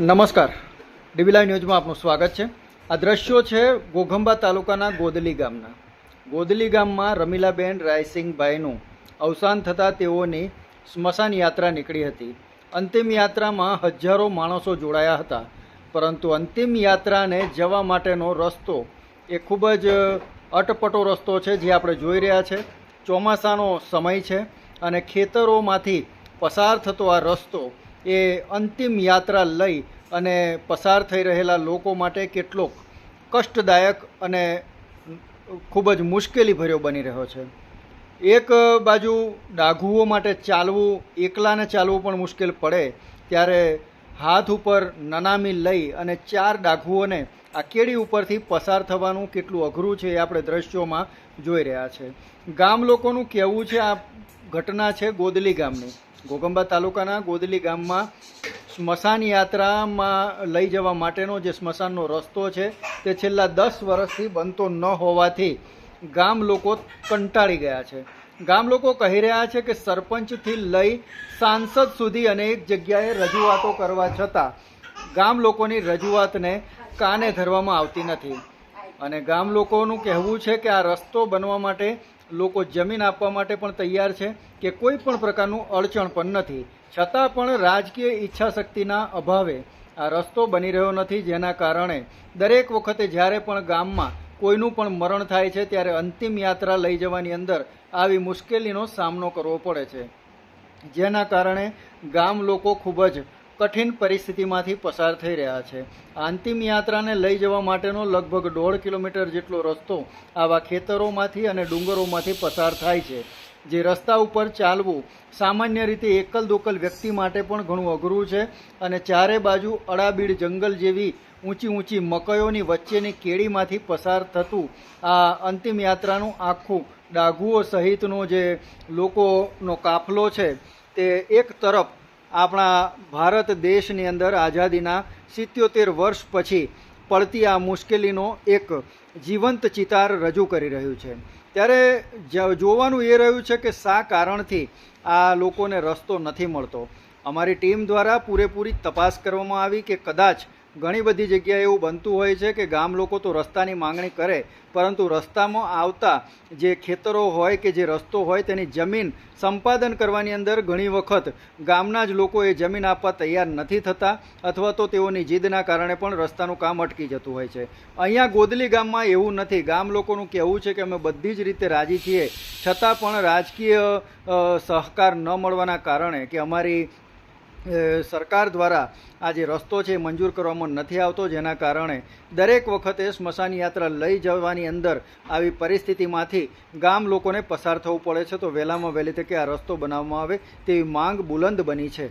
નમસ્કાર. ડીવીલાઈ ન્યૂઝમાં આપનું સ્વાગત છે. આ દ્રશ્યો છે ગોઘંબા તાલુકાના ગોદલી ગામના. ગોદલી ગામમાં રમીલાબેન રાયસિંગભાઈનું અવસાન થતાં તેઓની સ્મશાન યાત્રા નીકળી હતી. અંતિમ યાત્રામાં હજારો માણસો જોડાયા હતા. પરંતુ અંતિમ યાત્રાને જવા માટેનો રસ્તો એ ખૂબ જ અટપટો રસ્તો છે જે આપણે જોઈ રહ્યા છે. ચોમાસાનો સમય છે અને ખેતરોમાંથી પસાર થતો આ રસ્તો એ અંતિમ યાત્રા લઈ અને પસાર થઈ રહેલા લોકો માટે કેટલોક કષ્ટદાયક અને ખૂબ જ મુશ્કેલી ભર્યો બની રહ્યો છે. એક બાજુ ડાઘુઓ માટે ચાલવું, એકલાને ચાલવું પણ મુશ્કેલ પડે, ત્યારે હાથ ઉપર નનામી લઈ અને ચાર ડાઘુઓને આ કેડી ઉપરથી પસાર થવાનું કેટલું અઘરું છે એ આપણે દ્રશ્યોમાં જોઈ રહ્યા છે. ગામ લોકોનું કહેવું છે, આ ઘટના છે ગોદલી ગામની. ઘોગંબા તાલુકાના ગોદલી ગામમાં સ્મશાન યાત્રામાં લઈ જવા માટેનો જે સ્મશાનનો રસ્તો છે, તે છેલ્લા દસ વર્ષથી બનતો ન હોવાથી ગામ લોકો કંટાળી ગયા છે. ગામ લોકો કહી રહ્યા છે કે સરપંચથી લઈ સાંસદ સુધી અનેક જગ્યાએ રજૂઆતો કરવા છતાં ગામ લોકોની રજૂઆતને કાને ધરવામાં આવતી નથી. અને ગામ લોકોનું કહેવું છે કે આ રસ્તો બનવા માટે લોકો જમીન આપવા માટે પણ તૈયાર છે કે કોઈ પણ પ્રકારનું અડચણ પણ નથી. છતાં પણ રાજકીય ઈચ્છા શક્તિના અભાવે આ રસ્તો બની રહ્યો નથી, જેના કારણે દરેક વખતે જ્યારે પણ ગામમાં કોઈનું પણ મરણ થાય છે, ત્યારે અંતિમ યાત્રા લઈ જવાની અંદર આવી મુશ્કેલીનો સામનો કરવો પડે છે. જેના કારણે ગામ લોકો ખૂબ જ કઠિન પરિસ્થિતિમાંથી પસાર થઈ રહ્યા છે. અંતિમ યાત્રાને લઈ જવા માટેનો લગભગ દોઢ કિલોમીટર જેટલો રસ્તો આવા ખેતરોમાંથી અને ડુંગરોમાંથી પસાર થાય છે. જે રસ્તા ઉપર ચાલવું સામાન્ય રીતે એકલ દોકલ વ્યક્તિ માટે પણ ઘણું અઘરું છે અને ચારે બાજુ અડાબીડ જંગલ જેવી ઊંચી ઊંચી મકઈઓની વચ્ચેની કેળીમાંથી પસાર થતું આ અંતિમ યાત્રાનું આખું ડાઘુઓ સહિતનો જે લોકોનો કાફલો છે તે એક તરફ આપણા ભારત દેશની અંદર આઝાદીના સિત્યોતેર વર્ષ પછી પડતી આ મુશ્કેલીનો એક જીવંત ચિતાર રજૂ કરી રહ્યું છે. ત્યારે જોવાનું એ રહ્યું છે કે શા કારણથી આ લોકોને રસ્તો નથી મળતો? અમારી ટીમ દ્વારા પૂરેપૂરી તપાસ કરવામાં આવી કે કદાચ ઘણી બધી જગ્યાએ એવું બનતું હોય છે કે ગામ લોકો તો રસ્તાની માંગણી કરે, પરંતુ રસ્તામાં આવતા જે ખેતરો હોય કે જે રસ્તો હોય તેની જમીન સંપાદન કરવાની અંદર ઘણી વખત ગામના જ લોકો એ જમીન આપવા તૈયાર નથી થતા અથવા તો તેઓની જીદના કારણે પણ રસ્તાનું કામ અટકી જતું હોય છે. અહીંયા ગોદલી ગામમાં એવું નથી. ગામ લોકોનું કહેવું છે કે અમે બધી જ રીતે રાજી છીએ. છતાં પણ રાજકીય સહકાર ન મળવાના કારણે કે અમારી સરકાર દ્વારા આ જે રસ્તો છે મંજૂર કરવામાં નથી આવતો, જેના કારણે દરેક વખતે સ્મશાન યાત્રા લઈ જવાની અંદર આવી પરિસ્થિતિમાંથી ગામ લોકોને પસાર થવું પડે છે. તો વહેલામાં વહેલી તકે આ રસ્તો બનાવવામાં આવે તેવી માંગ બુલંદ બની છે.